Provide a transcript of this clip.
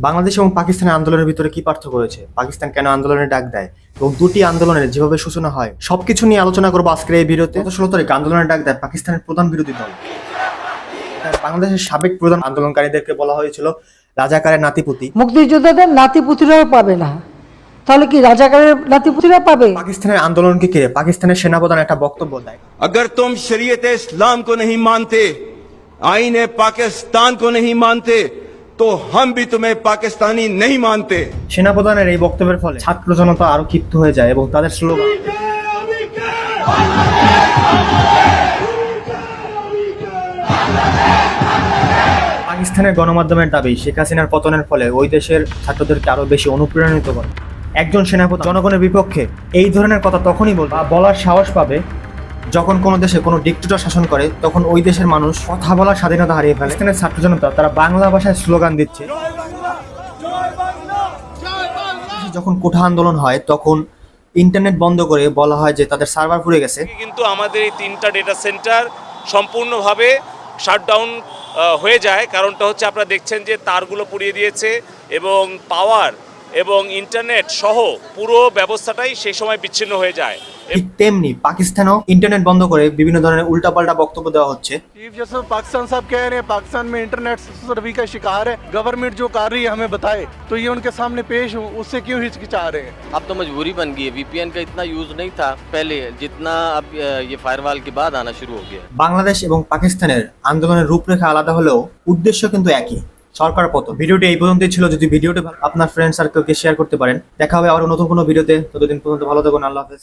বাংলাদেশ এবং পাকিস্তানের আন্দোলনের ভিতরে কি পার্থক্য রয়েছে পাকিস্তান কেন আন্দোলনের ডাক দেয় এবং দুটি আন্দোলনের যেভাবে সূচনা হয় সবকিছু নিয়ে আলোচনা করবো আজকের এই ভিডিওতে গত ষোলো তারিখ আন্দোলনের ডাক দেয় পাকিস্তানের প্রধান বিরোধী দল বাংলাদেশের সাবেক প্রধান আন্দোলনকারীদেরকে বলা হয়েছিল রাজাকারের নাতিপুতি মুক্তিযোদ্ধাদের নাতিপুতিরাও পাবে না তাহলে কি রাজাকারের নাতিপুতিরা পাবে পাকিস্তানের আন্দোলনকে ঘিরে পাকিস্তানের সেনাপ্রধান একটা বক্তব্য দেয় अगर तुम शरीयत इस्लाम को नहीं मानते आईन पाकिस्तान को नहीं मानते তো হাম ভি তুমে পাকিস্তানি নেই মানতে। সেনাপ্রধানের এই বক্তব্যের ফলে ছাত্র জনতা আরও ক্ষিপ্ত হয়ে যায় এবং তাদের স্লোগান পাকিস্তানের গণমাধ্যমের দাবি শেখ হাসিনার পতনের ফলে ওই দেশের ছাত্রদেরকে আরও বেশি অনুপ্রাণিত করে। একজন সেনাপতি জনগণের বিপক্ষে এই ধরনের কথা তখনই বলবে বলার সাহস পাবে যখন কোনো দেশে কোনো ডিক্টেটর শাসন করে তখন ওই দেশের মানুষ কথা বলার স্বাধীনতা হারিয়ে ফেলে। পাকিস্তানের ছাত্র জনতা তারা বাংলা ভাষায় স্লোগান দিচ্ছে। যখন কোঠা আন্দোলন হয় তখন ইন্টারনেট বন্ধ করে বলা হয় যে তাদের সার্ভার পুড়ে গেছে। কিন্তু আমাদের এই তিনটা ডেটা সেন্টার সম্পূর্ণভাবে শাটডাউন হয়ে যায়। কারণটা হচ্ছে আপনারা দেখছেন যে তারগুলো পুড়িয়ে দিয়েছে এবং পাওয়ার এবং ইন্টারনেট সহ পুরো ব্যবস্থাটাই সেই সময় বিচ্ছিন্ন হয়ে যায়। ঠিক তেমনি পাকিস্তানও ইন্টারনেট বন্ধ করে বিভিন্ন ধরনের উল্টাপাল্টা বক্তব্য দেওয়া হচ্ছে चीफ जस्टिस पाकिस्तान साहब कह रहे हैं पाकिस्तान में इंटरनेट सर्वी का शिकार है गवर्नमेंट जो कर रही है हमें बताए तो ये उनके सामने पेश हो उससे क्यों हिचकिचा रहे हैं अब तो मजबूरी बन गई है वीपीएन का इतना यूज नहीं था पहले जितना अब अ, ये फायरवॉल के बाद आना शुरू हो गया है বাংলাদেশ এবং পাকিস্তানের আন্দোলনের রূপরেখা আলাদা হলেও উদ্দেশ্য কিন্তু একই সরকার পতন ভিডিওটি এই পর্যন্তই ছিল। যদি ভিডিওটি আপনার ফ্রেন্ড সার্কেলকে শেয়ার করতে পারেন, দেখা হবে আবার নতুন কোনো ভিডিওতে। ততদিন পর্যন্ত ভালো থাকুন, আল্লাহ হাফেজ।